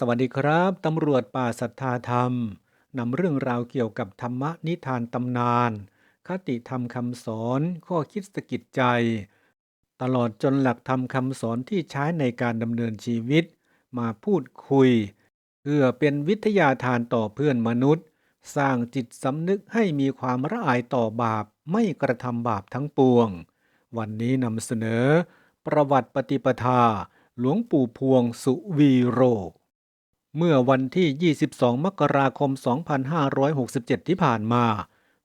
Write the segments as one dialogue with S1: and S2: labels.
S1: สวัสดีครับ ตำรวจป่าศรัทธาธรรมนำเรื่องราวเกี่ยวกับธรรมะนิทานตำนาน คติธรรมคำสอน ข้อคิดสกิดใจ ตลอดจนหลักธรรมคำสอนที่ใช้ในการดำเนินชีวิต มาพูดคุย เพื่อเป็นวิทยาทานต่อเพื่อนมนุษย์ สร้างจิตสำนึกให้มีความละอายต่อบาปไม่กระทำบาปทั้งปวง วันนี้นำเสนอ ประวัติปฏิปทา หลวงปู่พวงสุวีโร เมื่อวันที่ 22 มกราคม 2567 ที่ผ่านมา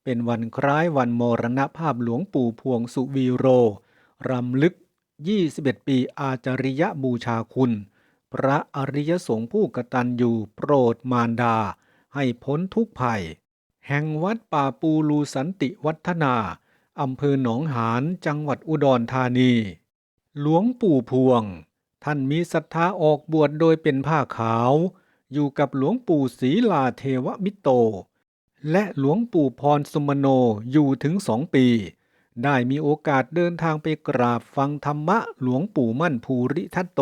S1: เป็นวันคล้ายวันมรณภาพหลวงปู่พวงสุวีโร รำลึก 21 ปีอาจาริยบูชาคุณ พระอริยสงฆ์ผู้กตัญญูโปรดมารดา ให้พ้นทุกข์ภัย แห่งวัดป่าปูลูสันติวัฒนา อำเภอหนองหานจังหวัดอุดรธานี หลวงปู่พวง ท่านมีศรัทธาออกบวชโดยเป็นผ้าขาว อยู่กับหลวงปู่ศรีลาเทวมิโต และหลวงปู่พรสมโนอยู่ถึงสองปี ได้มีโอกาสเดินทางไปกราบฟังธรรมะหลวงปู่มั่นภูริทัตโต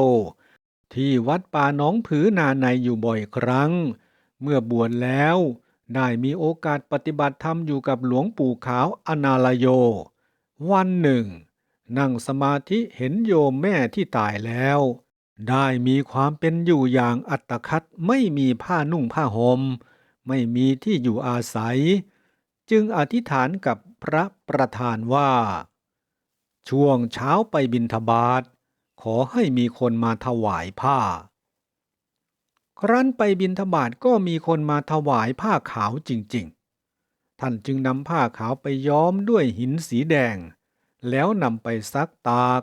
S1: ที่วัดป่าหน้องผือนาในอยู่บ่อยครั้ง เมื่อบวชแล้ว ได้มีโอกาสปฏิบัติธรรมอยู่กับหลวงปู่ขาวอนาลโย วันหนึ่ง นั่งสมาธิเห็นโยมแม่ที่ตายแล้ว ได้มีความเป็นอยู่อย่างอัตคัดไม่มีผ้านุ่งผ้าหม่มไม่มีที่อยู่อาศัย จึงอธิษฐานกับพระประธานว่า ช่วงเช้าไปบิณฑบาตขอให้มีคนมาถวายผ้า ครั้นไปบิณฑบาตก็มีคนมาถวายผ้าขาวจริงๆ ท่านจึงนำผ้าขาวไปย้อมด้วยหินสีแดง แล้วนำไปซักตาก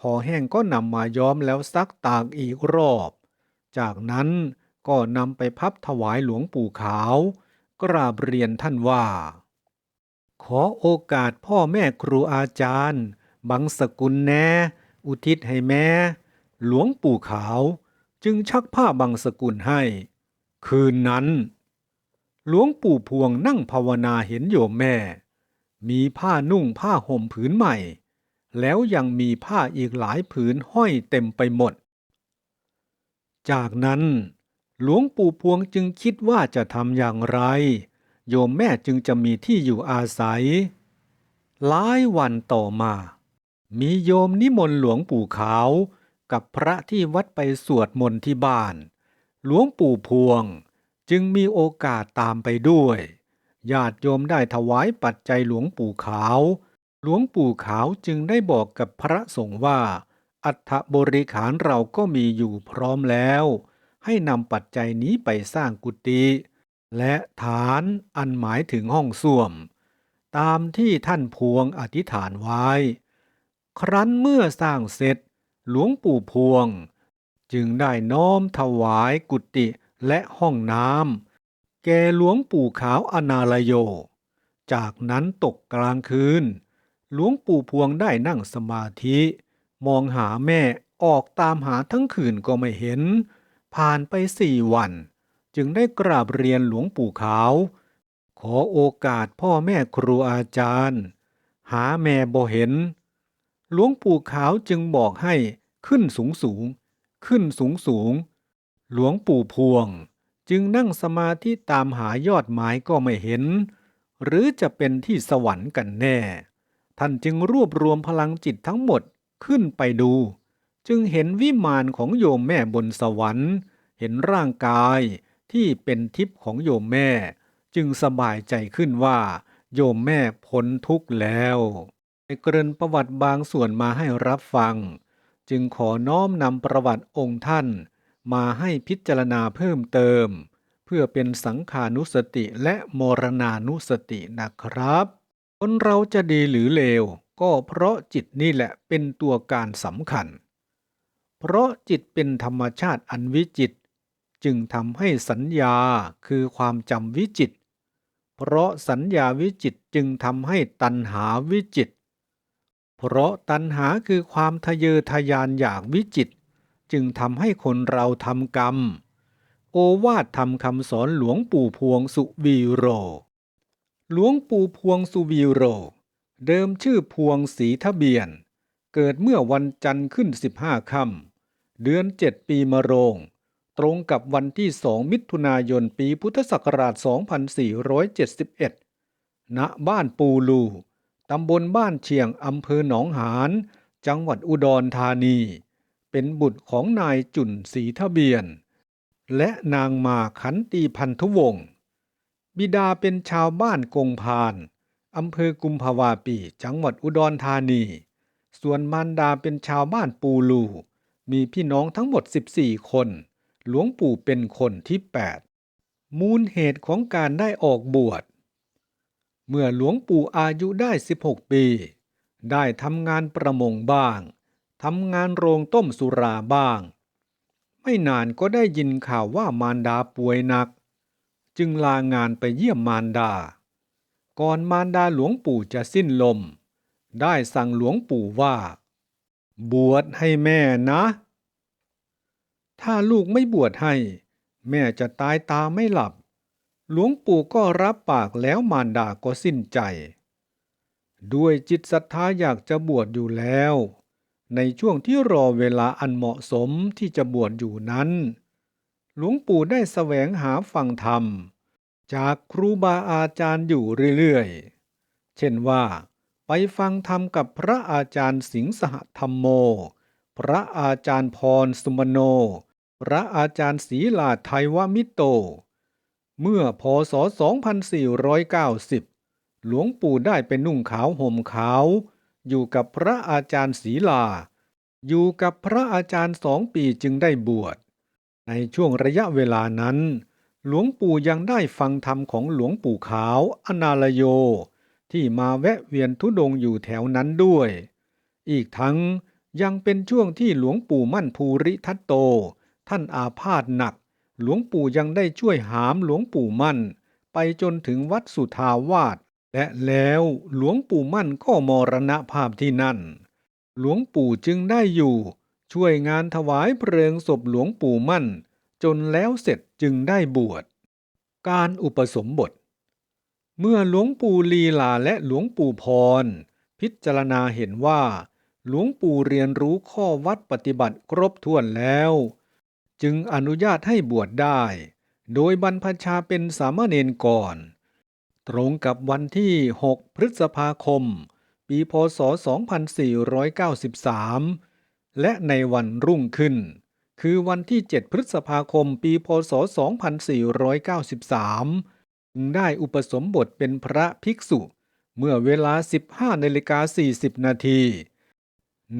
S1: พอแห้งก็นำมาย้อมแล้วซักตากอีกรอบ จากนั้นก็นำไปพับถวายหลวงปู่ขาว กราบเรียนท่านว่า ขอโอกาสพ่อแม่ครูอาจารย์ บังสกุลแน่อุทิศให้แม่ หลวงปู่ขาว จึงชักผ้าบังสกุลให้ คืนนั้น หลวงปู่พวงนั่งภาวนาเห็นโยมแม่ มีผ้านุ่งผ้าห่มผืนใหม่ แล้วยังมีผ้าอีกหลายผืนห้อยเต็มไปหมด จากนั้น หลวงปู่พวงจึงคิดว่าจะทำอย่างไร โยมแม่จึงจะมีที่อยู่อาศัย หลายวันต่อมา มีโยมนิมนต์หลวงปู่ขาว กับพระที่วัดไปสวดมนต์ที่บ้าน หลวงปู่พวงจึงมีโอกาสตามไปด้วย ญาติโยมได้ถวายปัจจัยหลวงปู่ขาว หลวงปู่ขาวจึงได้บอกกับพระสงฆ์ว่า อัฐบริขารเราก็มีอยู่พร้อมแล้ว ให้นำปัจจัยนี้ไปสร้างกุฏิและฐานอันหมายถึงห้องส้วม ตามที่ท่านพวงอธิษฐานไว้ ครั้นเมื่อสร้างเสร็จ หลวงปู่พวง จึงได้น้อมถวายกุฏิและห้องน้ำแก่หลวงปู่ขาวอนาลโย จากนั้นตกกลางคืน หลวงปู่พวงได้นั่งสมาธิ มองหาแม่ออกตามหาทั้งคืนก็ไม่เห็น ผ่านไปสี่วัน จึงได้กราบเรียนหลวงปู่ขาว ขอโอกาสพ่อแม่ครูอาจารย์ หาแม่บ่เห็น หลวงปู่ขาวจึงบอกให้ขึ้นสูงสูง ขึ้นสูงสูง หลวงปู่พวง จึงนั่งสมาธิตามหายอดไม้ก็ไม่เห็น หรือจะเป็นที่สวรรค์กันแน่ ท่านจึงรวบรวมพลังจิตทั้งหมดขึ้นไปดู จึงเห็นวิมานของโยมแม่บนสวรรค์ เห็นร่างกายที่เป็นทิพย์ของโยมแม่ จึงสบายใจขึ้นว่า โยมแม่พ้นทุกข์แล้วเกริ่นประวัติบางส่วนมาให้รับฟัง จึงขอน้อมนำประวัติองค์ท่าน มาให้พิจารณาเพิ่มเติม เพื่อเป็นสังขานุสติและมรณานุสตินะครับ คนเราจะดีหรือเลว ก็เพราะจิตนี่แหละเป็นตัวการสำคัญ เพราะจิตเป็นธรรมชาติอันวิจิต จึงทำให้สัญญาคือความจำวิจิต เพราะสัญญาวิจิตจึงทำให้ตัณหาวิจิต เพราะตัณหาคือความทะเยอทะยานอยากวิจิต จึงทำให้คนเราทำกรรม โอวาทธรรมคำสอนหลวงปู่พวงสุวีโร หลวงปู่พวงสุวีโร เดิมชื่อพวงศรีทะเบียน เกิดเมื่อวันจันทร์ขึ้น 15ค่ำเดือนเจ็ดปีมะโรง ตรงกับวันที่2มิถุนายนปีพุทธศักราช 2471 ณ บ้านปูลู ตำบลบ้านเชียงอำเภอหนองหาน จังหวัดอุดรธานี เป็นบุตรของนายจุนศรีทะเบียน และนางมาขันตีพันธุวงศ์ บิดาเป็นชาวบ้านกงพานอำเภอกุมภาวาปี จังหวัดอุดรธานี ส่วนมารดาเป็นชาวบ้านปูลู มีพี่น้องทั้งหมด 14 คน หลวงปู่เป็นคนที่ 8 มูลเหตุของการได้ออกบวช เมื่อหลวงปู่อายุได้ 16 ปี ได้ทำงานประมงบ้าง ทำงานโรงต้มสุราบ้าง ไม่นานก็ได้ยินข่าวว่ามารดาป่วยหนัก จึงลางานไปเยี่ยมมารดา ก่อนมารดาหลวงปู่จะสิ้นลม ได้สั่งหลวงปู่ว่า บวชให้แม่นะ ถ้าลูกไม่บวชให้ แม่จะตายตาไม่หลับ หลวงปู่ก็รับปากแล้วมารดาก็สิ้นใจ ด้วยจิตศรัทธาอยากจะบวชอยู่แล้ว ในช่วงที่รอเวลาอันเหมาะสมที่จะบวชอยู่นั้น หลวงปู่ได้แสวงหาฟังธรรม จากครูบาอาจารย์อยู่เรื่อยๆ เช่นว่า ไปฟังธรรมกับพระอาจารย์สิงห์สหธรรมโม พระอาจารย์พรสุมโน พระอาจารย์ศรีลาไทยวมิโต เมื่อพศ 2490 หลวงปู่ได้ไปนุ่งขาวห่มขาว อยู่กับพระอาจารย์ศรีลา อยู่กับพระอาจารย์สองปีจึงได้บวช ในช่วงระยะเวลานั้น หลวงปู่ยังได้ฟังธรรมของหลวงปู่ขาวอนาลโย ที่มาแวะเวียนทุดงอยู่แถวนั้นด้วย อีกทั้งยังเป็นช่วงที่หลวงปู่มั่นภูริทัตโต ท่านอาพาธหนัก หลวงปู่ยังได้ช่วยหามหลวงปู่มั่น ไปจนถึงวัดสุทาวาสและแล้วหลวงปู่มั่นก็มรณภาพที่นั่น หลวงปู่จึงได้อยู่ ช่วยงานถวายเพลิงศพหลวงปู่มั่น จนแล้วเสร็จจึงได้บวช การอุปสมบท เมื่อหลวงปู่ลีลาและหลวงปู่พร พิจารณาเห็นว่า หลวงปู่เรียนรู้ข้อวัดปฏิบัติครบถ้วนแล้ว จึงอนุญาตให้บวชได้ โดยบรรพชาเป็นสามเณรก่อน ตรงกับวันที่ 6 พฤษภาคม ปีพศ 2493 และในวันรุ่งขึ้น คือวันที่ 7 พฤษภาคมปีพศ 2493 จึงได้อุปสมบทเป็นพระภิกษุ เมื่อเวลา 15นาฬิกา40 นาที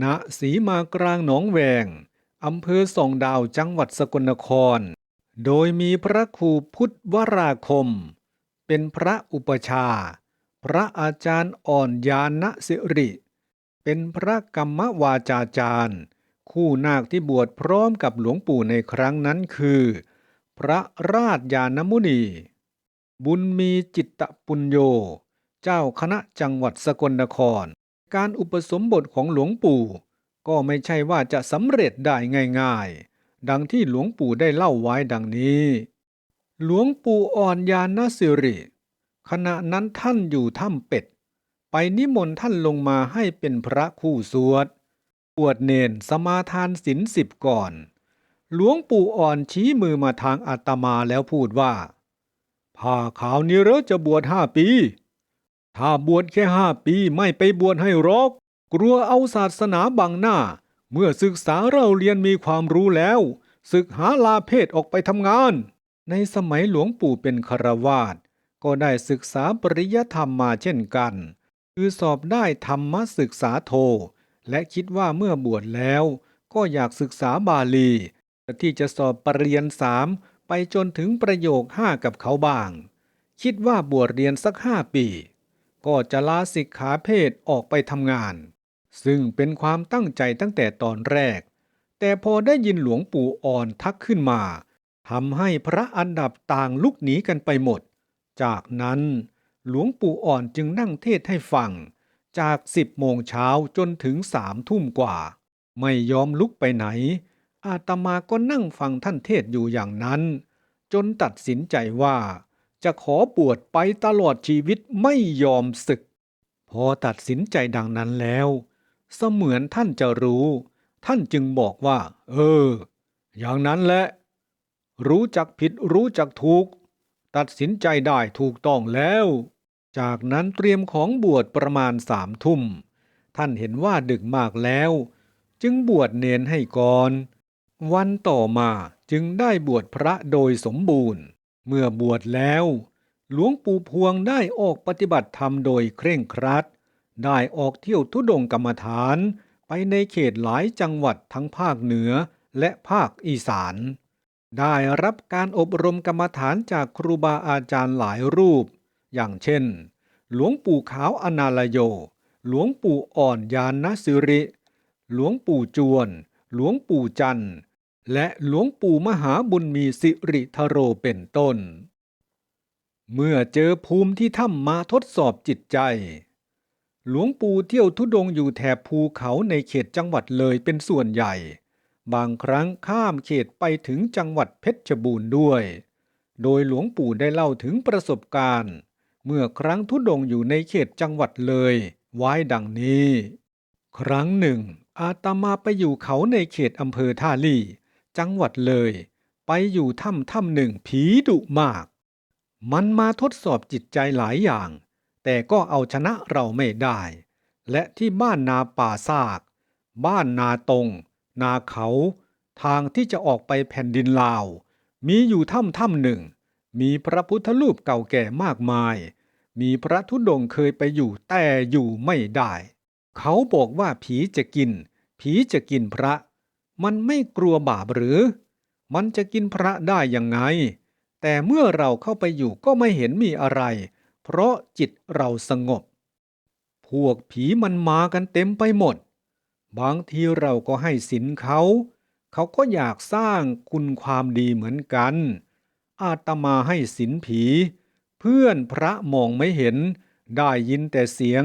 S1: ณสีมากลางหนองแวงอำเภอส่องดาวจังหวัดสกลนคร โดยมีพระครูพุทธวราคม เป็นพระอุปชา พระอาจารย์อ่อนยานสิริ เป็นพระกรรมวาจาจารย์ คู่นาคที่บวชพร้อมกับหลวงปู่ในครั้งนั้นคือ พระราชยานมุนี บุญมีจิตตปุญโญเจ้าคณะจังหวัดสกลนคร การอุปสมบทของหลวงปู่ ก็ไม่ใช่ว่าจะสำเร็จได้ง่ายๆ ดังที่หลวงปู่ได้เล่าไว้ดังนี้ หลวงปู่อ่อนยานสิริ ขณะนั้นท่านอยู่ถ้ำเป็ด ไปนิมนต์ท่านลงมาให้เป็นพระคู่สวดบวชเนนสมาทานศีลสิบก่อน หลวงปู่อ่อนชี้มือมาทางอาตมาแล้วพูดว่า ผ้าขาวนี้เรอจะบวชห้าปี ถ้าบวชแค่ห้าปีไม่ไปบวชให้รอก กลัวเอาศาสนาบังหน้า เมื่อศึกษาเราเรียนมีความรู้แล้วศึกหาลาเพศออกไปทำงาน ในสมัยหลวงปู่เป็นคารวาสก็ได้ศึกษาปริยธรรมมาเช่นกัน คือสอบได้ธรรมศึกษาโท และคิดว่าเมื่อบวชแล้ว ก็อยากศึกษาบาลีที่จะสอบปรริญญาสามไปจนถึงประโยคห้ากับเขาบ้าง คิดว่าบวชเรียนสักห้าปี ก็จะลาสิกขาเพศออกไปทำงาน ซึ่งเป็นความตั้งใจตั้งแต่ตอนแรก แต่พอได้ยินหลวงปู่อ่อนทักขึ้นมาทำให้พระอันดับต่างลุกหนีกันไปหมด จากนั้น หลวงปู่อ่อนจึงนั่งเทศให้ฟัง จากสิบโมงเช้าจนถึงสามทุ่มกว่า ไม่ยอมลุกไปไหน อาตมาก็นั่งฟังท่านเทศอยู่อย่างนั้น จนตัดสินใจว่า จะขอบวชไปตลอดชีวิตไม่ยอมศึก พอตัดสินใจดังนั้นแล้ว เสมือนท่านจะรู้ ท่านจึงบอกว่า เออ อย่างนั้นแหละ รู้จักผิดรู้จักถูก ตัดสินใจได้ถูกต้องแล้ว จากนั้นเตรียมของบวชประมาณสามทุ่ม ท่านเห็นว่าดึกมากแล้ว จึงบวชเนนให้ก่อน วันต่อมาจึงได้บวชพระโดยสมบูรณ์ เมื่อบวชแล้ว หลวงปู่พวงได้ออกปฏิบัติธรรมโดยเคร่งครัด ได้ออกเที่ยวทุดงกรรมฐาน ไปในเขตหลายจังหวัดทั้งภาคเหนือและภาคอีสาน ได้รับการอบรมกรรมฐานจากครูบาอาจารย์หลายรูป อย่างเช่น หลวงปู่ขาวอนาลโย หลวงปู่อ่อนยานนสิริ หลวงปู่จวน หลวงปู่จันทร์และหลวงปู่มหาบุญมีสิริทโรเป็นต้น เมื่อเจอภูมิที่ถ้ำมาทดสอบจิตใจ หลวงปู่เที่ยวทุดงอยู่แถบภูเขาในเขตจังหวัดเลยเป็นส่วนใหญ่ บางครั้งข้ามเขตไปถึงจังหวัดเพชรบูรณ์ด้วย โดยหลวงปู่ได้เล่าถึงประสบการณ์ เมื่อครั้งทุดงอยู่ในเขตจังหวัดเลย ไว้ดังนี้ ครั้งหนึ่ง อาตมาไปอยู่เขาในเขตอำเภอท่าลี่ จังหวัดเลย ไปอยู่ถ้ำถ้ำหนึ่งผีดุมาก มันมาทดสอบจิตใจหลายอย่าง แต่ก็เอาชนะเราไม่ได้ และที่บ้านนาป่าซาก บ้านนาตรงนาเขา ทางที่จะออกไปแผ่นดินลาว มีอยู่ถ้ำถ้ำหนึ่ง มีพระพุทธรูปเก่าแก่มากมาย มีพระธุดงเคยไปอยู่แต่อยู่ไม่ได้ เขาบอกว่าผีจะกิน ผีจะกินพระ มันไม่กลัวบาปหรือ มันจะกินพระได้ยังไง แต่เมื่อเราเข้าไปอยู่ก็ไม่เห็นมีอะไร เพราะจิตเราสงบ พวกผีมันมากันเต็มไปหมด บางทีเราก็ให้สินเขา เขาก็อยากสร้างคุณความดีเหมือนกัน อาตมาให้สินผี เพื่อนพระมองไม่เห็น ได้ยินแต่เสียง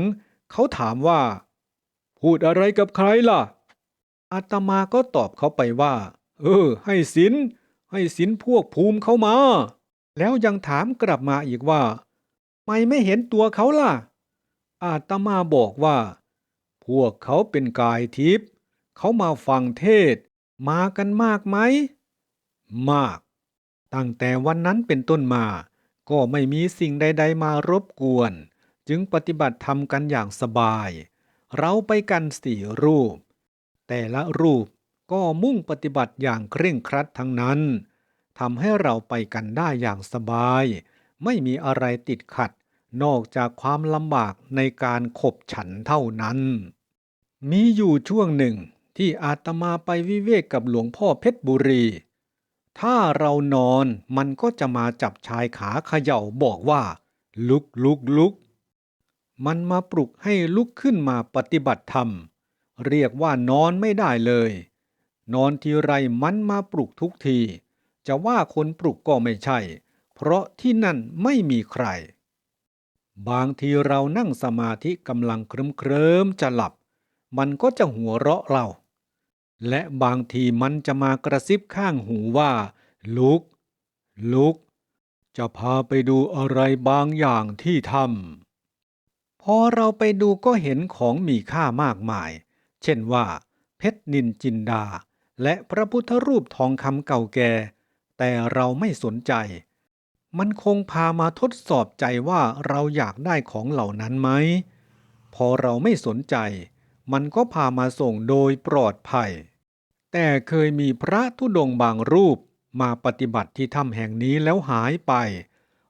S1: เขาถามว่า พูดอะไรกับใครล่ะ อาตมาก็ตอบเขาไปว่า เออ ให้สิน ให้สินพวกภูมิเขามา แล้วยังถามกลับมาอีกว่าไม่ไม่เห็นตัวเขาล่ะ อาตมาบอกว่า พวกเขาเป็นกายทิพย์เขามาฟังเทศ มากันมากไหม มาก ตั้งแต่วันนั้นเป็นต้นมา ก็ไม่มีสิ่งใด ๆ มารบกวน จึงปฏิบัติธรรมกันอย่างสบาย เราไปกันสี่รูป แต่ละรูปก็มุ่งปฏิบัติอย่างเคร่งครัดทั้งนั้นทำให้เราไปกันได้อย่างสบาย ไม่มีอะไรติดขัด นอกจากความลำบากในการขบฉันเท่านั้น มีอยู่ช่วงหนึ่งที่อาตมาไปวิเวกกับหลวงพ่อเพชรบุรี ถ้าเรานอนมันก็จะมาจับชายขาเขย่าบอกว่า ลุกลุกลุก มันมาปลุกให้ลุกขึ้นมาปฏิบัติธรรม เรียกว่านอนไม่ได้เลย นอนทีไรมันมาปลุกทุกที จะว่าคนปลุกก็ไม่ใช่ เพราะที่นั่นไม่มีใคร บางทีเรานั่งสมาธิกำลังเคลิ้มเคลิมๆจะหลับ มันก็จะหัวเราะเรา และบางทีมันจะมากระซิบข้างหูว่า ลุก ลุก จะพาไปดูอะไรบางอย่างที่ทำพอเราไปดูก็เห็นของมีค่ามากมาย เช่นว่า เพชรนินจินดา และพระพุทธรูปทองคำเก่าแก่ แต่เราไม่สนใจ มันคงพามาทดสอบใจว่าเราอยากได้ของเหล่านั้นไหม พอเราไม่สนใจ มันก็พามาส่งโดยปลอดภัย แต่เคยมีพระธุดงบางรูปมาปฏิบัติที่ถ้ำแห่งนี้แล้วหายไป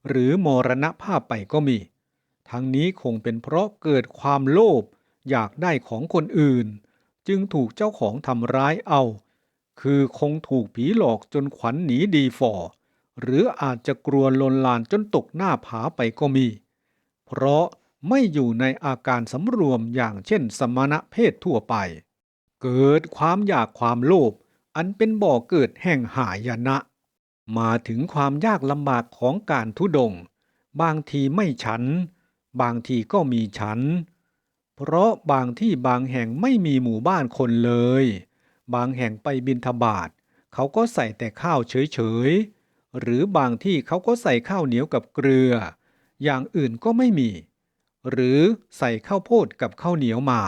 S1: หรือมรณภาพไปก็มี ทั้งนี้คงเป็นเพราะเกิดความโลภอยากได้ของคนอื่น จึงถูกเจ้าของทำร้ายเอา คือคงถูกผีหลอกจนขวัญหนีดีฝ่อ หรืออาจจะกลัวลนลานจนตกหน้าผาไปก็มี เพราะ ไม่อยู่ในอาการสำรวมอย่างเช่นสมณะเพศทั่วไป เกิดความอยากความโลภอันเป็นบ่อเกิดแห่งหายนะ มาถึงความยากลำบากของการทุดง บางทีไม่ฉัน บางทีก็มีฉัน เพราะบางที่บางแห่งไม่มีหมู่บ้านคนเลย บางแห่งไปบินทบาทเขาก็ใส่แต่ข้าวเฉยๆ หรือบางที่เขาก็ใส่ข้าวเหนียวกับเกลือ อย่างอื่นก็ไม่มี หรือใส่ข้าวโพดกับข้าวเหนียวมา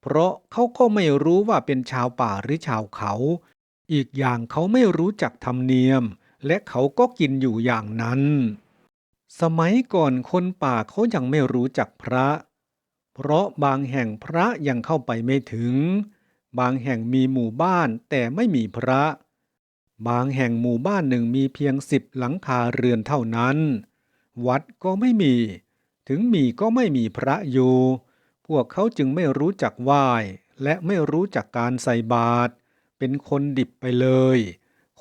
S1: เพราะเขาก็ไม่รู้ว่าเป็นชาวป่าหรือชาวเขา อีกอย่างเขาไม่รู้จักธรรมเนียม และเขาก็กินอยู่อย่างนั้น สมัยก่อนคนป่าเขายังไม่รู้จักพระ เพราะบางแห่งพระยังเข้าไปไม่ถึง บางแห่งมีหมู่บ้านแต่ไม่มีพระ บางแห่งหมู่บ้านหนึ่งมีเพียงสิบหลังคาเรือนเท่านั้น วัดก็ไม่มี ถึงมีก็ไม่มีพระอยู่ พวกเขาจึงไม่รู้จักไหว้และไม่รู้จักการใส่บาตรเป็นคนดิบไปเลย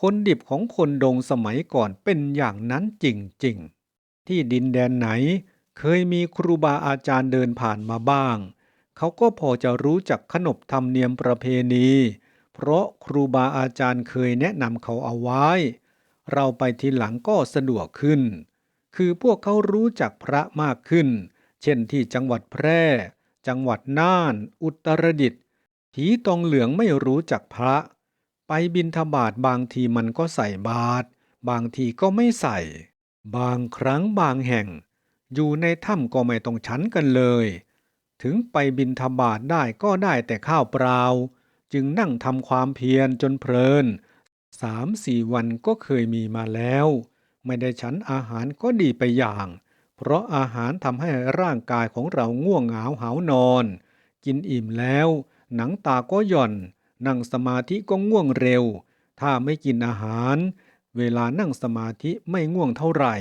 S1: คนดิบของคนดงสมัยก่อนเป็นอย่างนั้นจริงๆ ที่ดินแดนไหน เคยมีครูบาอาจารย์เดินผ่านมาบ้าง เขาก็พอจะรู้จักขนบธรรมเนียมประเพณี เพราะครูบาอาจารย์เคยแนะนำเขาเอาไว้ เราไปทีหลังก็สะดวกขึ้น คือพวกเขารู้จักพระมากขึ้น เช่นที่จังหวัดแพร่ จังหวัดน่าน อุตรดิตถ์ผีตองเหลืองไม่รู้จักพระ ไปบินทบาทบางทีมันก็ใส่บาตรบางทีก็ไม่ใส่ บางครั้งบางแห่ง อยู่ในถ้ำก็ไม่ต้องฉันกันเลย ถึงไปบินทบาทได้ก็ได้แต่ข้าวเปล่า จึงนั่งทำความเพียรจนเพลินสามสี่วันก็เคยมีมาแล้ว ไม่ได้ฉันอาหารก็ดีไปอย่าง เพราะอาหารทำให้ร่างกายของเราง่วงเหงาหานอน กินอิ่มแล้ว หนังตาก็หย่อน นั่งสมาธิก็ง่วงเร็ว ถ้าไม่กินอาหาร เวลานั่งสมาธิไม่ง่วงเท่าไหร่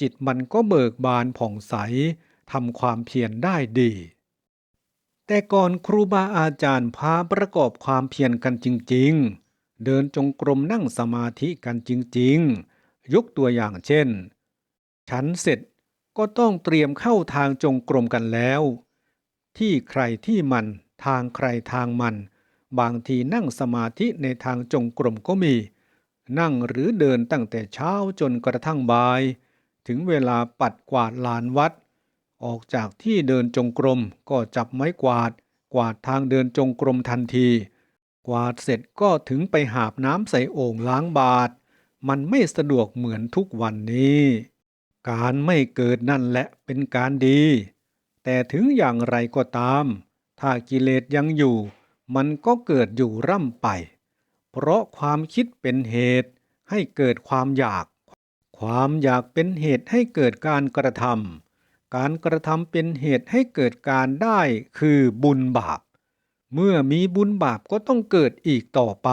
S1: จิตมันก็เบิกบานผ่องใสทำความเพียรได้ดี แต่ก่อนครูบาอาจารย์พาประกอบความเพียรกันจริง ๆ เดินจงกรมนั่งสมาธิกันจริง ๆ ยกตัวอย่างเช่น ฉันเสร็จก็ต้องเตรียมเข้าทางจงกรมกันแล้ว ที่ใครที่มันทางใครทางมัน บางทีนั่งสมาธิในทางจงกรมก็มี นั่งหรือเดินตั้งแต่เช้าจนกระทั่งบ่าย ถึงเวลาปัดกวาดลานวัด ออกจากที่เดินจงกรมก็จับไม้กวาด กวาดทางเดินจงกรมทันที กวาดเสร็จก็ถึงไปหาบน้ำใส่โอ่งล้างบาตร มันไม่สะดวกเหมือนทุกวันนี้ การไม่เกิดนั่นแหละเป็นการดี แต่ถึงอย่างไรก็ตาม ถ้ากิเลสยังอยู่ มันก็เกิดอยู่ร่ำไป เพราะความคิดเป็นเหตุให้เกิดความอยาก ความอยากเป็นเหตุให้เกิดการกระทำการกระทำเป็นเหตุให้เกิดการได้คือบุญบาป เมื่อมีบุญบาปก็ต้องเกิดอีกต่อไป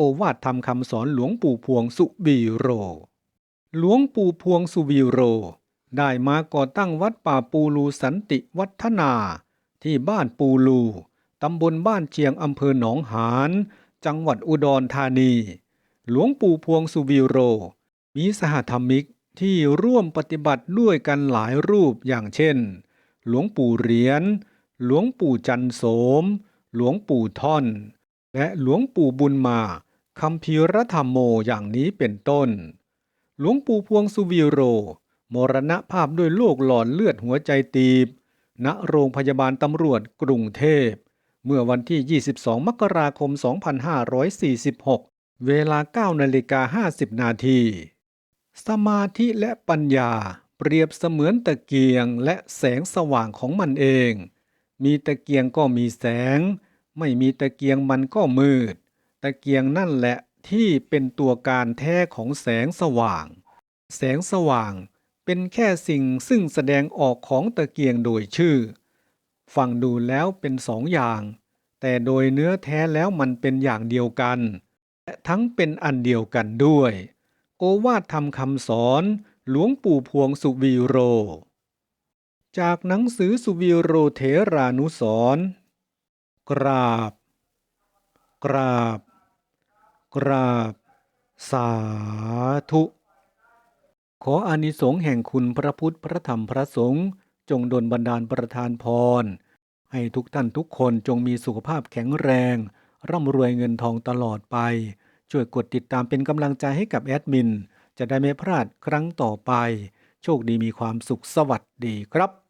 S1: โอวาทธรรมคำสอนหลวงปู่พวงสุบีโร หลวงปู่พวงสุวีโร ได้มาก่อตั้งวัดป่าปูลูสันติวัฒนา ที่บ้านปูลูตำบลบ้านเชียงอำเภอหนองหาน จังหวัดอุดรธานี หลวงปู่พวงสุวีโร มีสหธรรมิกที่ร่วมปฏิบัติด้วยกันหลายรูปอย่างเช่น หลวงปู่เหรียญ หลวงปู่จันโสม หลวงปู่ท่อน และหลวงปู่บุญมา คำพีรธรรมโมอย่างนี้เป็นต้น หลวงปู่พวงสุวีโร มรณภาพด้วยโรคหลอดเลือดหัวใจตีบ ณ โรงพยาบาลตำรวจกรุงเทพ เมื่อวันที่ 22 มกราคม 2546 เวลา 9 นาฬิกา 50 นาที สมาธิและปัญญาเปรียบเสมือนตะเกียงและแสงสว่างของมันเอง มีตะเกียงก็มีแสง ไม่มีตะเกียงมันก็มืด ตะเกียงนั่นแหละที่เป็นตัวการแท้ของแสงสว่าง แสงสว่างเป็นแค่สิ่งซึ่งแสดงออกของตะเกียงโดยชื่อ ฟังดูแล้วเป็นสองอย่าง แต่โดยเนื้อแท้แล้วมันเป็นอย่างเดียวกัน และทั้งเป็นอันเดียวกันด้วย โอวาทธรรมคำสอนหลวงปู่พวงสุวีโร จากหนังสือสุวีโรเถรานุสรณ์กราบ กราบ กราบ สาธุ ขออานิสงส์แห่งคุณพระพุทธพระธรรมพระสงฆ์จงดลบันดาลประทานพร ให้ทุกท่านทุกคนจงมีสุขภาพแข็งแรง ร่ำรวยเงินทองตลอดไป ช่วยกดติดตามเป็นกำลังใจให้กับแอดมิน จะได้ไม่พลาดครั้งต่อไป โชคดีมีความสุขสวัสดีครับ